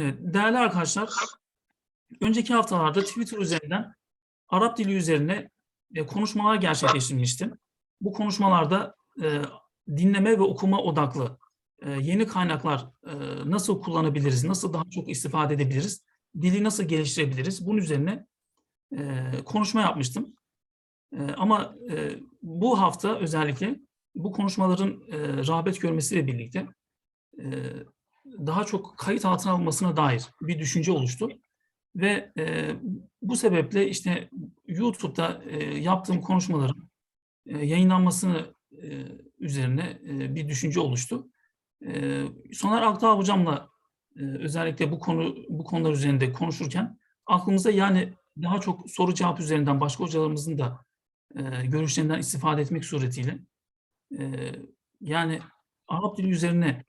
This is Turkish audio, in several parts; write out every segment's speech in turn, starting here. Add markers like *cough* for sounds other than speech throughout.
Evet, değerli arkadaşlar, önceki haftalarda Twitter üzerinden Arap dili üzerine e, konuşmalar gerçekleştirmiştim. Bu konuşmalarda e, dinleme ve okuma odaklı e, yeni kaynaklar e, nasıl kullanabiliriz, nasıl daha çok istifade edebiliriz, dili nasıl geliştirebiliriz, bunun üzerine e, konuşma yapmıştım. E, ama e, bu hafta özellikle bu konuşmaların e, rağbet görmesiyle birlikte e, daha çok kayıt altına alınmasına dair bir düşünce oluştu. Ve e, bu sebeple işte YouTube'da e, yaptığım konuşmaların e, yayınlanmasını e, üzerine e, bir düşünce oluştu. E, Soner Aktağ hocamla e, özellikle bu konu bu konular üzerinde konuşurken aklımıza yani daha çok soru cevap üzerinden başka hocalarımızın da e, görüşlerinden istifade etmek suretiyle e, yani Arap dili üzerine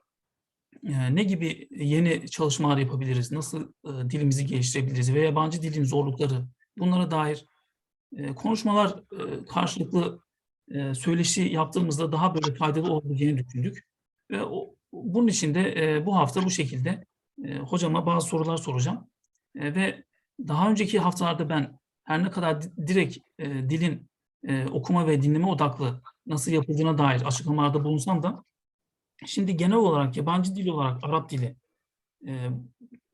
ne gibi yeni çalışmalar yapabiliriz, nasıl e, dilimizi geliştirebiliriz ve yabancı dilin zorlukları bunlara dair e, konuşmalar e, karşılıklı e, söyleşi yaptığımızda daha böyle faydalı olabileceğini düşündük. Ve bunun için de e, bu hafta bu şekilde e, hocama bazı sorular soracağım. E, ve daha önceki haftalarda ben her ne kadar di- direkt e, dilin e, okuma ve dinleme odaklı nasıl yapıldığına dair açıklamalarda bulunsam da Şimdi genel olarak yabancı dil olarak Arap dili, e,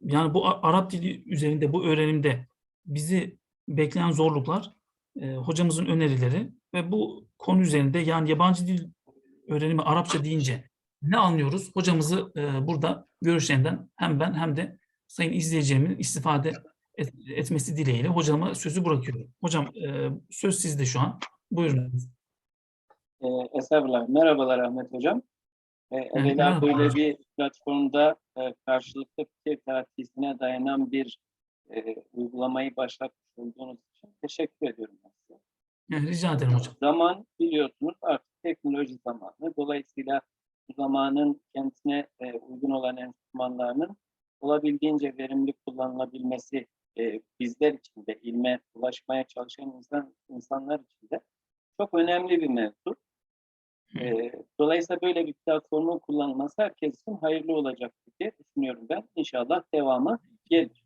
yani bu Arap dili üzerinde bu öğrenimde bizi bekleyen zorluklar, e, hocamızın önerileri ve bu konu üzerinde yani yabancı dil öğrenimi Arapça deyince ne anlıyoruz? Hocamızı e, burada görüşlerinden hem ben hem de sayın izleyicilerimin istifade et- etmesi dileğiyle hocama sözü bırakıyorum. Hocam e, söz sizde şu an. Buyurun. Ee, Estağfurullah. Merhabalar Ahmet Hocam. Evvela böyle bir platformda e, karşılıklı fikir teatisine dayanan bir e, uygulamayı başlatmış olduğunuz için teşekkür ediyorum size. Rica ederim hocam. Zaman biliyorsunuz artık teknoloji zamanı. Dolayısıyla bu zamanın kendisine e, uygun olan enstrümanlarının olabildiğince verimli kullanılabilmesi e, bizler için de ilme ulaşmaya çalışan insan insanlar için de çok önemli bir mevzu. E, dolayısıyla böyle bir platformun kullanılması herkes için hayırlı olacak diye düşünüyorum ben. İnşallah devamı gelir.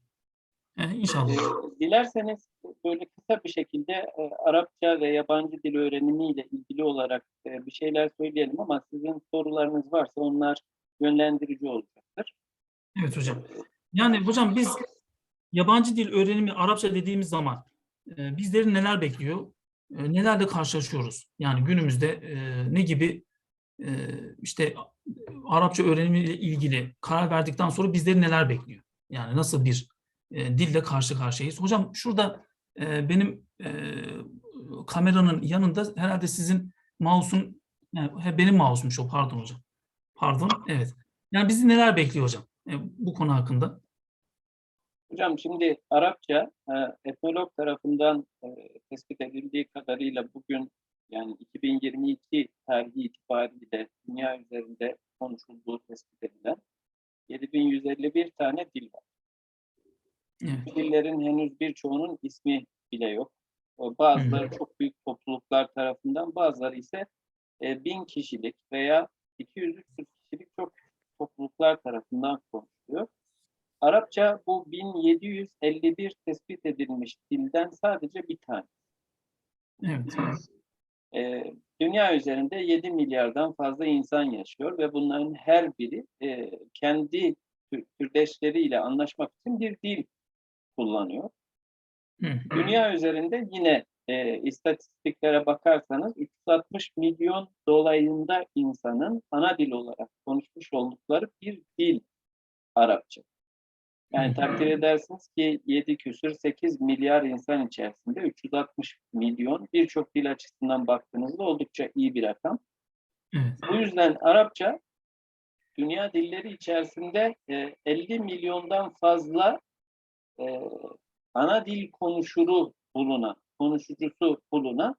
E, inşallah. Ee, dilerseniz böyle kısa bir şekilde e, Arapça ve yabancı dil öğrenimiyle ilgili olarak e, bir şeyler söyleyelim ama sizin sorularınız varsa onlar yönlendirici olacaktır. Evet hocam. Yani hocam biz yabancı dil öğrenimi Arapça dediğimiz zaman e, bizleri neler bekliyor? E, nelerle karşılaşıyoruz? Yani günümüzde ne gibi işte Arapça öğrenimiyle ilgili karar verdikten sonra bizleri neler bekliyor? Yani nasıl bir dille karşı karşıyayız? Hocam şurada benim kameranın yanında herhalde sizin mouse'un yani, benim mouse'muş o pardon hocam. Pardon evet. Yani bizi neler bekliyor hocam bu konu hakkında? Hocam şimdi Arapça e, etnolog tarafından e, tespit edildiği kadarıyla bugün yani 2022 tarihi itibariyle dünya üzerinde konuşulduğu tespit edilen 7151 tane dil var. Evet. Dillerin henüz birçoğunun ismi bile yok. O Bazıları çok büyük topluluklar tarafından, bazıları ise e, bin kişilik veya 200-300 kişilik çok topluluklar tarafından konuşuluyor. Arapça bu 1751 tespit edilmiş dilden sadece bir tane. Evet. E, dünya üzerinde 7 milyardan fazla insan yaşıyor ve bunların her biri e, kendi tür- türdeşleriyle anlaşmak için bir dil kullanıyor. Dünya üzerinde yine e, istatistiklere bakarsanız 360 milyon dolayında insanın ana dil olarak konuşmuş oldukları bir dil Arapça. Yani takdir edersiniz ki 7 küsür 8 milyar insan içerisinde 360 milyon birçok dil açısından baktığınızda oldukça iyi bir rakam. Evet. Bu yüzden Arapça dünya dilleri içerisinde e, 50 milyondan fazla e, ana dil konuşuru bulunan, konuşucusu bulunan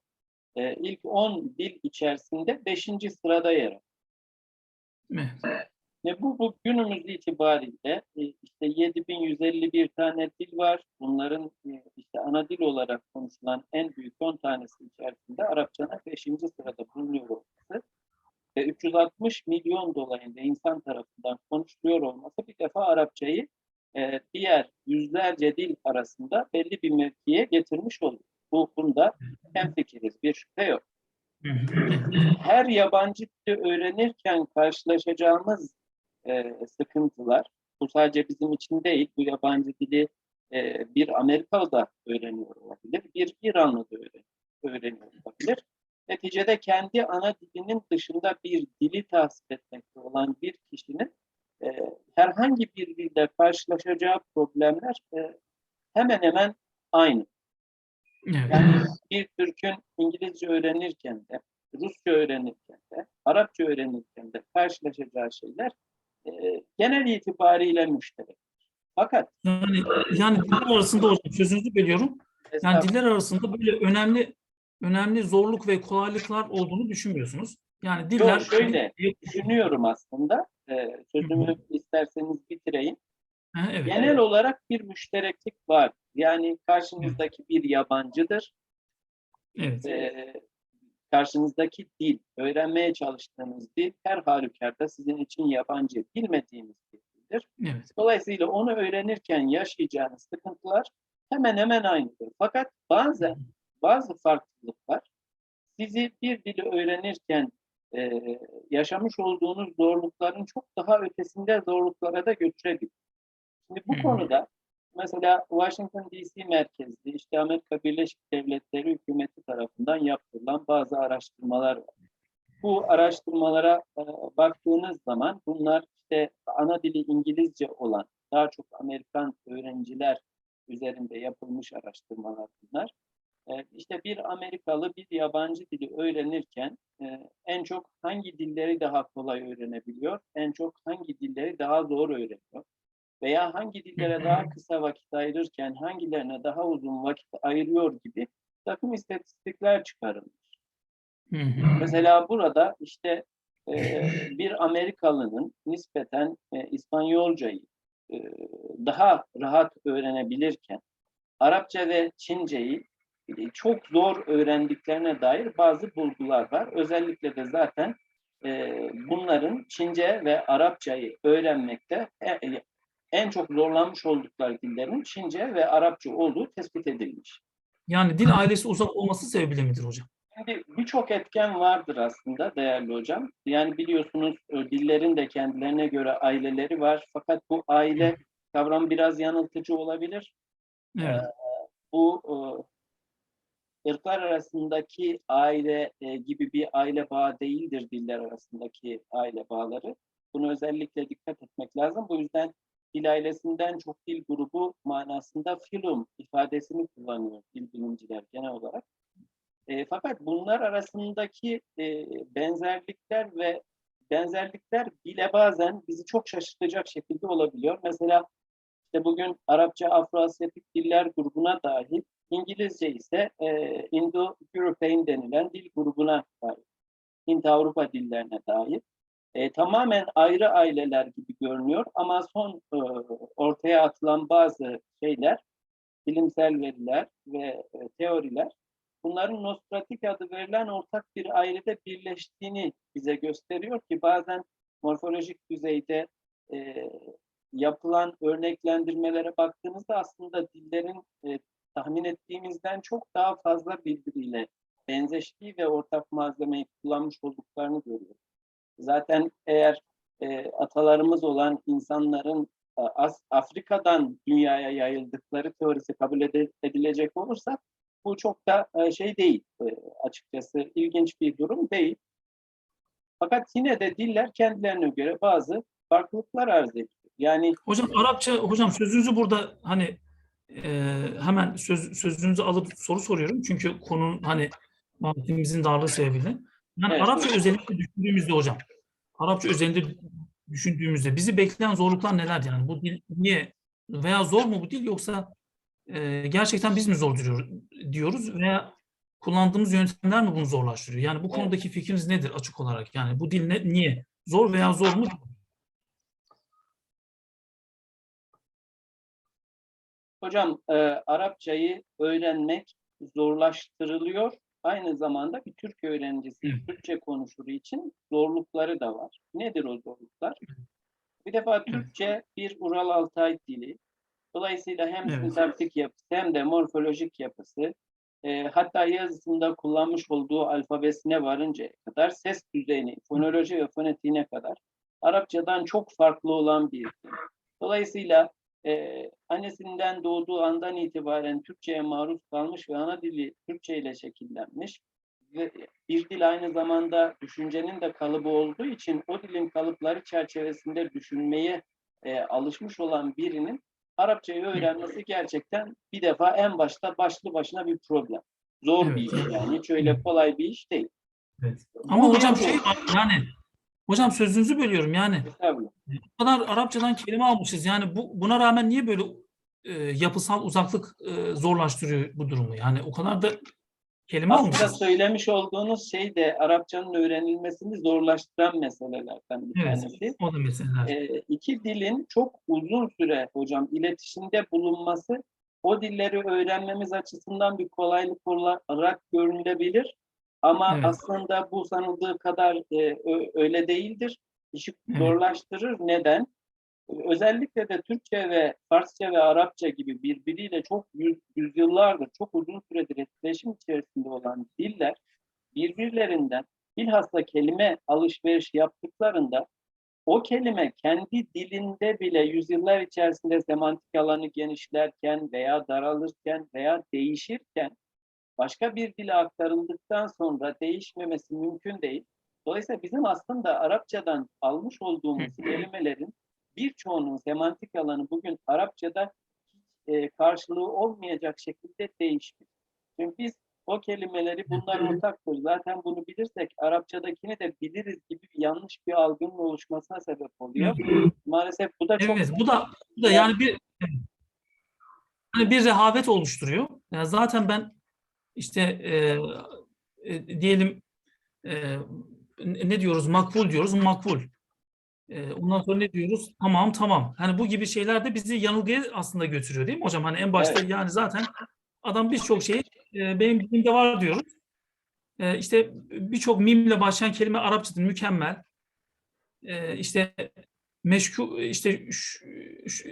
e, ilk 10 dil içerisinde 5. sırada yer alıyor. Evet. Ve bu, bu günümüz itibariyle e, işte 7151 tane dil var. Bunların e, işte ana dil olarak konuşulan en büyük 10 tanesi içerisinde Arapçanın 5. sırada bulunuyor olması ve 360 milyon dolayında insan tarafından konuşuluyor olması bir defa Arapçayı e, diğer yüzlerce dil arasında belli bir mevkiye getirmiş olduk. Bu bunda hemfikiriz, bir şüphe yok. Her yabancı dili öğrenirken karşılaşacağımız e, sıkıntılar, bu sadece bizim için değil, bu yabancı dili e, bir Amerikalı da öğreniyor olabilir, bir İranlı da öğreniyor, olabilir. Neticede kendi ana dilinin dışında bir dili tahsil etmekte olan bir kişinin e, herhangi bir dilde karşılaşacağı problemler e, hemen hemen aynı. Evet. Yani bir Türk'ün İngilizce öğrenirken de, Rusça öğrenirken de, Arapça öğrenirken de karşılaşacağı şeyler e, genel itibariyle müşterek. Fakat Yani yani diller arasında hocam sözünüzü bölüyorum. Yani diller arasında böyle önemli önemli zorluk ve kolaylıklar olduğunu düşünmüyorsunuz. Yani diller şöyle, *laughs* düşünüyorum aslında, e, sözümü isterseniz bitireyim. Ha, evet. Genel olarak bir müştereklik var. Yani karşınızdaki bir yabancıdır. Evet. e, karşınızdaki dil, öğrenmeye çalıştığınız dil her halükarda sizin için yabancı, bilmediğiniz bir dildir. Evet. Dolayısıyla onu öğrenirken yaşayacağınız sıkıntılar hemen hemen aynıdır. Fakat bazen bazı farklılıklar sizi bir dili öğrenirken e, yaşamış olduğunuz zorlukların çok daha ötesinde zorluklara da götürebilir. Şimdi bu hı. konuda mesela Washington DC merkezli işte Amerika Birleşik Devletleri hükümeti tarafından yaptırılan bazı araştırmalar var. Bu araştırmalara e, baktığınız zaman bunlar işte ana dili İngilizce olan daha çok Amerikan öğrenciler üzerinde yapılmış araştırmalar bunlar. E, işte bir Amerikalı bir yabancı dili öğrenirken e, en çok hangi dilleri daha kolay öğrenebiliyor, en çok hangi dilleri daha zor öğreniyor veya hangi dillere daha kısa vakit ayırırken hangilerine daha uzun vakit ayırıyor gibi takım istatistikler çıkarılmış. Mesela burada işte e, bir Amerikalının nispeten e, İspanyolcayı e, daha rahat öğrenebilirken Arapça ve Çinceyi e, çok zor öğrendiklerine dair bazı bulgular var. Özellikle de zaten e, bunların Çince ve Arapçayı öğrenmekte e, en çok zorlanmış oldukları dillerin Çince ve Arapça olduğu tespit edilmiş. Yani dil ailesi uzak olması sebebiyle midir hocam? Şimdi birçok etken vardır aslında değerli hocam. Yani biliyorsunuz e, dillerin de kendilerine göre aileleri var. Fakat bu aile kavramı biraz yanıltıcı olabilir. Evet. Bu e, ırklar arasındaki aile e, gibi bir aile bağı değildir diller arasındaki aile bağları. Bunu özellikle dikkat etmek lazım. Bu yüzden dil ailesinden çok dil grubu manasında film ifadesini kullanıyor dil bilimciler genel olarak. E, fakat bunlar arasındaki e, benzerlikler ve benzerlikler bile bazen bizi çok şaşırtacak şekilde olabiliyor. Mesela işte bugün Arapça Afro-Asyatik diller grubuna dahil, İngilizce ise e, Indo-European denilen dil grubuna dahil, Hint-Avrupa dillerine dahil. E, tamamen ayrı aileler gibi görünüyor ama son e, ortaya atılan bazı şeyler, bilimsel veriler ve e, teoriler bunların nostratik adı verilen ortak bir ailede birleştiğini bize gösteriyor ki bazen morfolojik düzeyde e, yapılan örneklendirmelere baktığımızda aslında dillerin e, tahmin ettiğimizden çok daha fazla birbiriyle benzeştiği ve ortak malzemeyi kullanmış olduklarını görüyoruz. Zaten eğer e, atalarımız olan insanların e, As- Afrika'dan dünyaya yayıldıkları teorisi kabul edilecek olursa bu çok da e, şey değil e, açıkçası ilginç bir durum değil. Fakat yine de diller kendilerine göre bazı farklılıklar arz ediyor. Yani Hocam Arapça, hocam sözünüzü burada hani e, hemen söz, sözünüzü alıp soru soruyorum. Çünkü konunun hani vaktimizin darlığı sebebiyle. Yani Evet, Arapça özellikle düşündüğümüzde hocam, Arapça özelinde düşündüğümüzde bizi bekleyen zorluklar neler yani? Bu dil niye veya zor mu bu dil yoksa e, gerçekten biz mi zor diyor, diyoruz veya kullandığımız yöntemler mi bunu zorlaştırıyor? Yani bu konudaki fikriniz nedir açık olarak? Yani bu dil ne, niye? Zor veya zor mu? Hocam e, Arapçayı öğrenmek zorlaştırılıyor. Aynı zamanda bir Türk öğrencisi. Türkçe konuşur için zorlukları da var. Nedir o zorluklar? Bir defa Türkçe bir Ural Altay dili. Dolayısıyla hem Evet. sintaktik yapısı hem de morfolojik yapısı e, hatta yazısında kullanmış olduğu alfabesine varıncaya kadar ses düzeyini, fonoloji ve fonetiğine kadar Arapçadan çok farklı olan bir dil. Dolayısıyla e, annesinden doğduğu andan itibaren Türkçe'ye maruz kalmış ve ana dili Türkçe ile şekillenmiş ve bir dil aynı zamanda düşüncenin de kalıbı olduğu için o dilin kalıpları çerçevesinde düşünmeye e, alışmış olan birinin Arapçayı öğrenmesi gerçekten bir defa en başta başlı başına bir problem. Zor bir Evet. iş yani. Hiç öyle kolay bir iş değil. Evet. Ama Bu hocam bir- şey yani hocam sözünüzü bölüyorum yani Estağfurullah. bu kadar Arapçadan kelime almışız yani bu buna rağmen niye böyle e, yapısal uzaklık e, zorlaştırıyor bu durumu yani o kadar da kelime Aslında almışız. söylemiş olduğunuz şey de Arapçanın öğrenilmesini zorlaştıran meselelerden bir Evet. tanesi. O da meseleler. e, iki dilin çok uzun süre hocam iletişimde bulunması o dilleri öğrenmemiz açısından bir kolaylık olarak görülebilir. Ama Evet. aslında bu sanıldığı kadar e, öyle değildir. İşi Evet. zorlaştırır. Neden? Özellikle de Türkçe ve Farsça ve Arapça gibi birbiriyle çok yüz, yüzyıllardır, çok uzun süredir etkileşim içerisinde olan diller birbirlerinden bilhassa kelime alışveriş yaptıklarında o kelime kendi dilinde bile yüzyıllar içerisinde semantik alanı genişlerken veya daralırken veya değişirken başka bir dile aktarıldıktan sonra değişmemesi mümkün değil. Dolayısıyla bizim aslında Arapçadan almış olduğumuz kelimelerin birçoğunun semantik alanı bugün Arapçada e, karşılığı olmayacak şekilde değişmiş. Çünkü biz o kelimeleri bunlar ortaktır. Zaten bunu bilirsek Arapçadakini de biliriz gibi yanlış bir algının oluşmasına sebep oluyor. Maalesef bu da çok Evet, bu da bu da yani bir yani bir rehavet oluşturuyor. Yani zaten ben işte e, e, diyelim e, ne diyoruz? Makbul diyoruz. Makbul. E, ondan sonra ne diyoruz? Tamam tamam. Hani bu gibi şeyler de bizi yanılgıya aslında götürüyor değil mi hocam? Hani en başta Evet. yani zaten adam birçok şeyi e, benim dilimde var diyoruz. E, işte birçok mimle başlayan kelime Arapçada mükemmel. E, işte meşku işte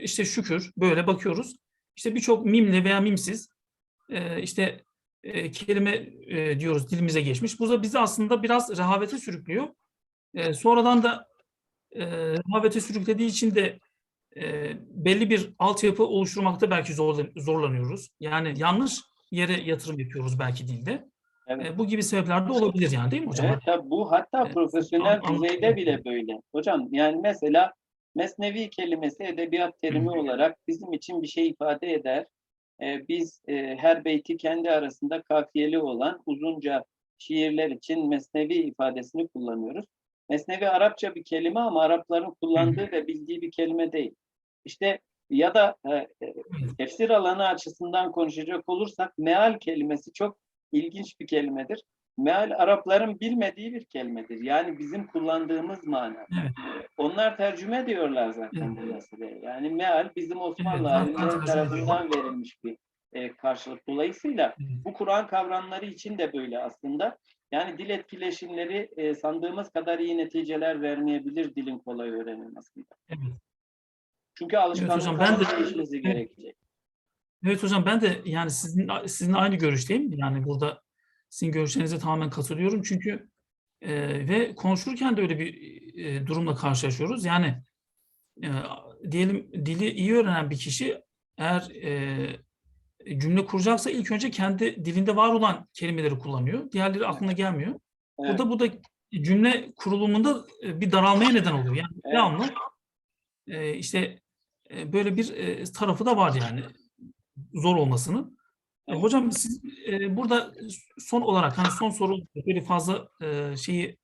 işte şükür böyle bakıyoruz. İşte birçok mimli veya mimsiz e, işte e, kelime e, diyoruz dilimize geçmiş. Bu da bizi aslında biraz rehavete sürüklüyor. E, sonradan da e, rehavete sürüklediği için de e, belli bir altyapı oluşturmakta belki zorla- zorlanıyoruz. Yani yanlış yere yatırım yapıyoruz belki dilde. Evet. E, bu gibi sebepler de olabilir yani değil mi hocam? Evet tabii bu hatta profesyonel an- an- düzeyde bile böyle. Hocam yani mesela mesnevi kelimesi edebiyat terimi olarak bizim için bir şey ifade eder. Ee, biz e, her beyti kendi arasında kafiyeli olan uzunca şiirler için mesnevi ifadesini kullanıyoruz. Mesnevi Arapça bir kelime ama Arapların kullandığı ve bildiği bir kelime değil. İşte ya da e, e, tefsir alanı açısından konuşacak olursak meal kelimesi çok ilginç bir kelimedir. Meal Arapların bilmediği bir kelimedir. Yani bizim kullandığımız mana. Evet. Onlar tercüme diyorlar zaten bu meseleye. Yani meal bizim Osmanlı Evet, tarafından verilmiş bir e, karşılık. Dolayısıyla Evet. bu Kur'an kavramları için de böyle aslında. Yani dil etkileşimleri e, sandığımız kadar iyi neticeler vermeyebilir dilin kolay öğrenilmesiyle. Evet. Çünkü alışkanlıkların ben de- değişmesi gerekecek. Evet hocam ben de yani sizin sizin aynı görüşteyim. Yani burada sizin görüşlerinize tamamen katılıyorum. Çünkü e, ve konuşurken de öyle bir e, durumla karşılaşıyoruz. Yani e, diyelim dili iyi öğrenen bir kişi eğer e, cümle kuracaksa ilk önce kendi dilinde var olan kelimeleri kullanıyor. Diğerleri aklına gelmiyor. Evet. Burada bu da cümle kurulumunda e, bir daralmaya neden oluyor. Yani Evet. devamlı e, işte e, böyle bir e, tarafı da var yani zor olmasının. Hocam siz e, burada son olarak hani son soru böyle fazla e, şeyi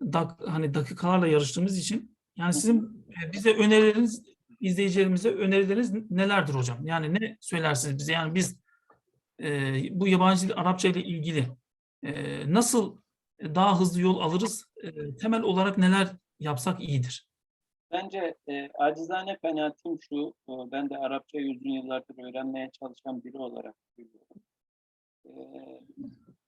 dak, hani dakikalarla yarıştığımız için yani sizin e, bize önerileriniz izleyicilerimize önerileriniz nelerdir hocam? Yani ne söylersiniz bize? Yani biz e, bu yabancı Arapça ile ilgili e, nasıl daha hızlı yol alırız? E, temel olarak neler yapsak iyidir? Bence e, acizane kanaatim şu, e, ben de Arapçayı uzun yıllardır öğrenmeye çalışan biri olarak görüyorum. E,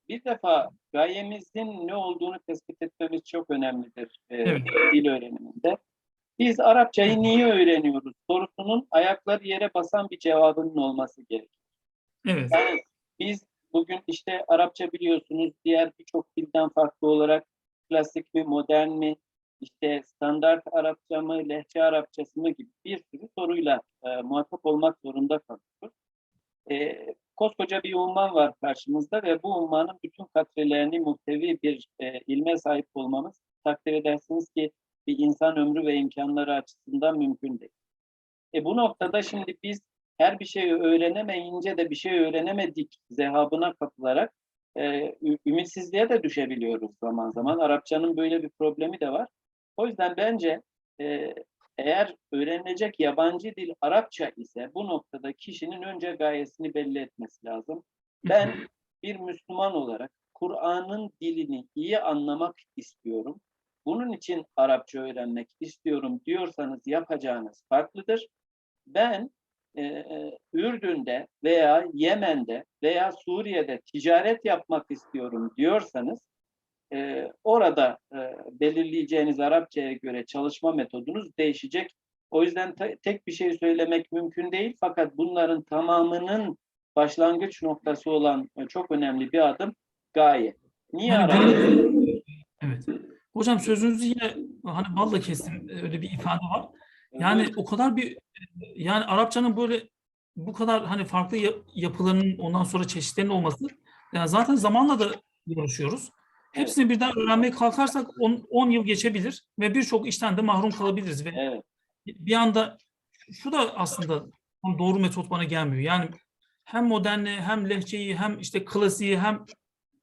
bir defa gayemizin ne olduğunu tespit etmemiz çok önemlidir e, Evet. dil öğreniminde. Biz Arapçayı niye öğreniyoruz sorusunun ayakları yere basan bir cevabının olması gerekir. Evet. Yani biz bugün işte Arapça biliyorsunuz diğer birçok dilden farklı olarak klasik mi, modern mi, işte standart Arapça mı, lehçe Arapçası mı gibi bir sürü soruyla e, muhatap olmak zorunda kalıyoruz. E, koskoca bir umman var karşımızda ve bu ummanın bütün katrelerini muhtevi bir e, ilme sahip olmamız takdir edersiniz ki bir insan ömrü ve imkanları açısından mümkün değil. E, bu noktada şimdi biz her bir şeyi öğrenemeyince de bir şey öğrenemedik zehabına kapılarak e, ümitsizliğe de düşebiliyoruz zaman zaman. Arapçanın böyle bir problemi de var. O yüzden bence e, eğer öğrenilecek yabancı dil Arapça ise bu noktada kişinin önce gayesini belli etmesi lazım. Ben bir Müslüman olarak Kur'an'ın dilini iyi anlamak istiyorum. Bunun için Arapça öğrenmek istiyorum diyorsanız yapacağınız farklıdır. Ben e, Ürdün'de veya Yemen'de veya Suriye'de ticaret yapmak istiyorum diyorsanız e, orada e, belirleyeceğiniz Arapçaya göre çalışma metodunuz değişecek. O yüzden te- tek bir şey söylemek mümkün değil fakat bunların tamamının başlangıç noktası olan e, çok önemli bir adım gaye. Niye Yani Arapça? evet. Hocam sözünüzü yine hani balla kestim. Öyle bir ifade var. Yani o kadar bir yani Arapçanın böyle bu kadar hani farklı ya- yapılarının ondan sonra çeşitlerinin olması yani zaten zamanla da uğraşıyoruz. Hepsini birden öğrenmeye kalkarsak 10 yıl geçebilir ve birçok işten de mahrum kalabiliriz ve Evet, bir anda şu da aslında doğru metot bana gelmiyor. Yani hem modernli hem lehçeyi hem işte klasiği hem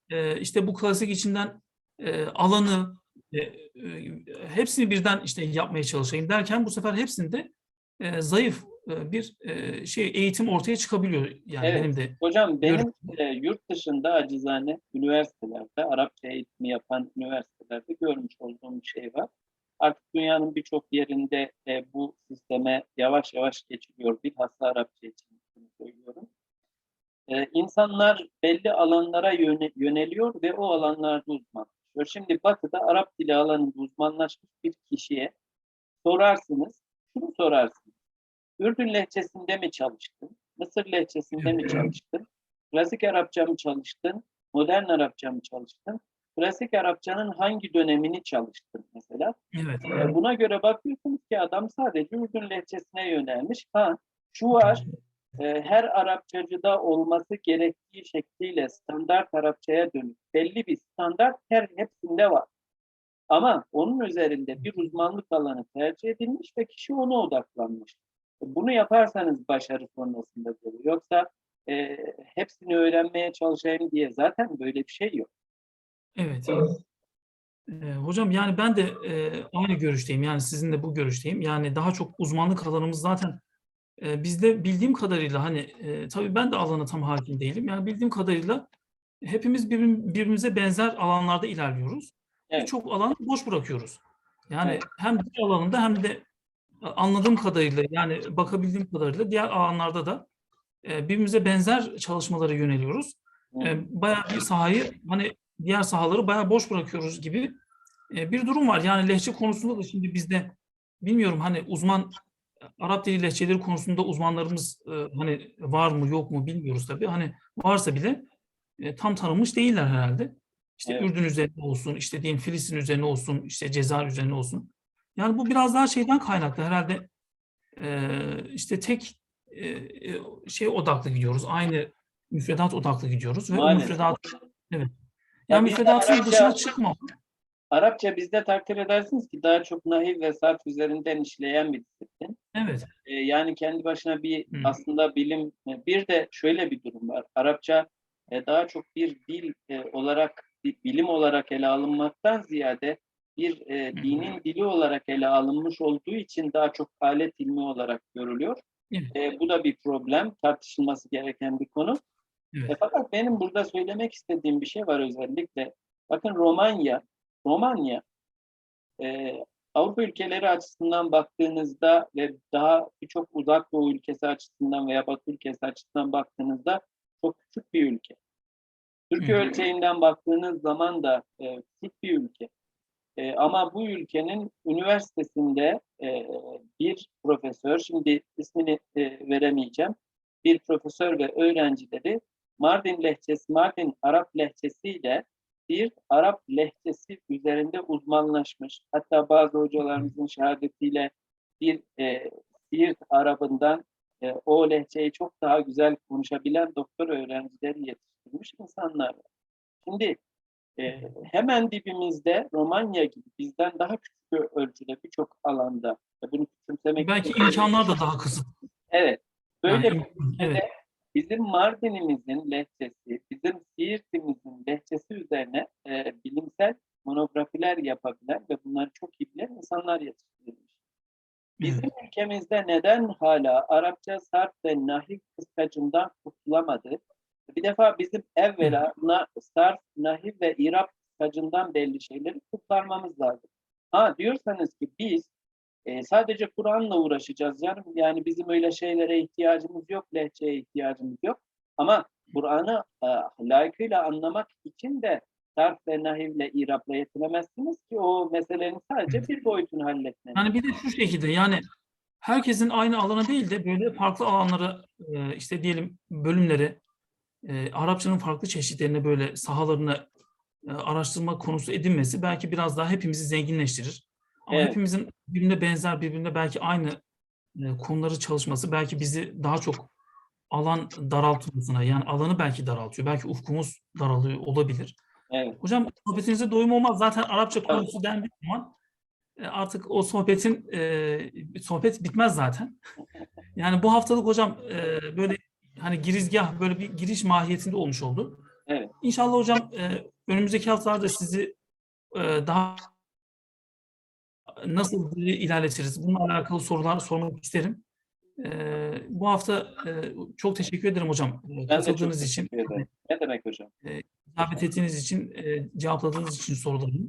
e, işte bu klasik içinden e, alanı e, e, hepsini birden işte yapmaya çalışayım derken bu sefer hepsinde e, zayıf bir e, şey eğitim ortaya çıkabiliyor. Yani Evet. benim de Hocam benim e, yurt dışında acizane üniversitelerde, Arapça eğitimi yapan üniversitelerde görmüş olduğum bir şey var. Artık dünyanın birçok yerinde e, bu sisteme yavaş yavaş geçiliyor. Bilhassa Arapça için söylüyorum. E, insanlar belli alanlara yöne- yöneliyor ve o alanlarda uzmanlaşıyor. Şimdi Batı'da Arap dili alanında uzmanlaşmış bir kişiye sorarsınız, şunu sorarsınız. Ürdün lehçesinde mi çalıştın? Mısır lehçesinde mi çalıştın? Klasik Arapça mı çalıştın? Modern Arapça mı çalıştın? Klasik Arapçanın hangi dönemini çalıştın mesela? evet. E, Buna göre bakıyorsunuz ki adam sadece Ürdün lehçesine yönelmiş. Ha, şu var, e, her Arapçacıda olması gerektiği şekliyle standart Arapçaya dönük belli bir standart her hepsinde var. Ama onun üzerinde bir uzmanlık alanı tercih edilmiş ve kişi ona odaklanmış. Bunu yaparsanız başarı sonrasında gelir. Yoksa e, hepsini öğrenmeye çalışayım diye zaten böyle bir şey yok. Evet. Ee, hocam yani ben de e, aynı görüşteyim. Yani sizinle bu görüşteyim. Yani daha çok uzmanlık alanımız zaten e, bizde bildiğim kadarıyla hani e, tabii ben de alana tam hakim değilim. Yani bildiğim kadarıyla hepimiz birbir- birbirimize benzer alanlarda ilerliyoruz. Evet. Birçok alanı boş bırakıyoruz. Yani Evet. hem dil alanında hem de anladığım kadarıyla yani bakabildiğim kadarıyla diğer alanlarda da e, birbirimize benzer çalışmalara yöneliyoruz e, bayağı bir sahayı hani diğer sahaları bayağı boş bırakıyoruz gibi e, bir durum var. Yani lehçe konusunda da şimdi bizde bilmiyorum hani uzman Arap dili lehçeleri konusunda uzmanlarımız hani var mı yok mu bilmiyoruz tabii. Hani varsa bile tam tanınmış değiller herhalde. İşte Evet. Ürdün üzerine olsun, işte diyelim Filistin üzerine olsun, işte Cezayir üzerine olsun. Yani bu biraz daha şeyden kaynaklı herhalde e, işte tek e, şey odaklı gidiyoruz. Aynı müfredat odaklı gidiyoruz ve Maalesef. müfredat evet. Ya Yani bizde müfredatın Arapça- dışına çıkma. Arapça bizde takdir edersiniz ki daha çok nahiv ve sarf üzerinden işleyen bir disiplin. Evet. E, yani kendi başına bir Hı. aslında bilim e, bir de şöyle bir durum var. Arapça e, daha çok bir dil e, olarak bir bilim olarak ele alınmaktan ziyade bir e, dinin dili olarak ele alınmış olduğu için daha çok alet ilmi olarak görülüyor. Evet. E, bu da bir problem, tartışılması gereken bir konu. Evet. E, fakat benim burada söylemek istediğim bir şey var özellikle. Bakın Romanya, Romanya e, Avrupa ülkeleri açısından baktığınızda ve daha birçok uzak doğu ülkesi açısından veya batı ülkesi açısından baktığınızda çok küçük bir ülke. Türkiye ölçeğinden baktığınız zaman da e, küçük bir ülke. E, ama bu ülkenin üniversitesinde e, bir profesör, şimdi ismini e, veremeyeceğim, bir profesör ve öğrencileri Mardin lehçesi, Mardin Arap lehçesiyle bir Arap lehçesi üzerinde uzmanlaşmış. Hatta bazı hocalarımızın şehadetiyle bir e, Siirt Arabından e, o lehçeyi çok daha güzel konuşabilen doktor öğrencileri yetiştirmiş insanlar. Şimdi e, hemen dibimizde Romanya gibi bizden daha küçük bir ölçüde birçok alanda e, bunu küçümsemek Belki için- imkanlar da daha kısıt. Evet. Böyle Yani bir evet. bizim Mardin'imizin lehçesi, bizim Siirt'imizin lehçesi üzerine e, bilimsel monografiler yapabilen ve bunları çok iyi bilen insanlar yetiştirilmiş. Bizim ülkemizde neden hala Arapça sarf ve nahiv kıskacından kurtulamadı? Bir defa bizim evvela na, sarf, nahiv ve irab kıskacından belli şeyleri kurtarmamız lazım. Ha diyorsanız ki biz e, sadece Kur'an'la uğraşacağız canım. Yani bizim öyle şeylere ihtiyacımız yok, lehçeye ihtiyacımız yok. Ama Kur'an'ı e, layıkıyla anlamak için de sarf ve nahivle, irabla yetinemezsiniz ki o meselenin sadece bir boyutunu halletmeniz. Yani bir de şu şekilde yani herkesin aynı alana değil de böyle farklı alanlara e, işte diyelim bölümleri e, Arapçanın farklı çeşitlerine böyle sahalarını e, araştırma konusu edinmesi belki biraz daha hepimizi zenginleştirir. Ama Evet. hepimizin birbirine benzer, birbirine belki aynı e, konuları çalışması belki bizi daha çok alan daraltmasına yani alanı belki daraltıyor. Belki ufkumuz daralıyor olabilir. Evet. Hocam sohbetinize doyum olmaz. Zaten Arapça Evet. konusu dendiği zaman e, artık o sohbetin e, sohbet bitmez zaten. *laughs* Yani bu haftalık hocam e, böyle hani girizgah böyle bir giriş mahiyetinde olmuş oldu. Evet. İnşallah hocam e, önümüzdeki haftalarda sizi e, daha nasıl ilerletiriz? Bununla alakalı sorular sormak isterim. E, bu hafta e, çok teşekkür ederim hocam. e, Ben de çok için. ederim. Ne demek hocam? davet ettiğiniz için, e, cevapladığınız için sorularımı.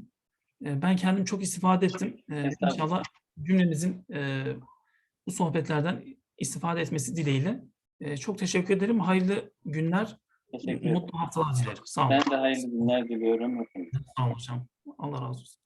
E, ben kendim çok istifade ettim. E, inşallah cümlemizin e, bu sohbetlerden istifade etmesi dileğiyle. E, çok teşekkür ederim. Hayırlı günler, Teşekkür ederim. mutlu haftalar dilerim. Sağ olun. Ben de hayırlı günler diliyorum. Sağ olun hocam. Allah razı olsun.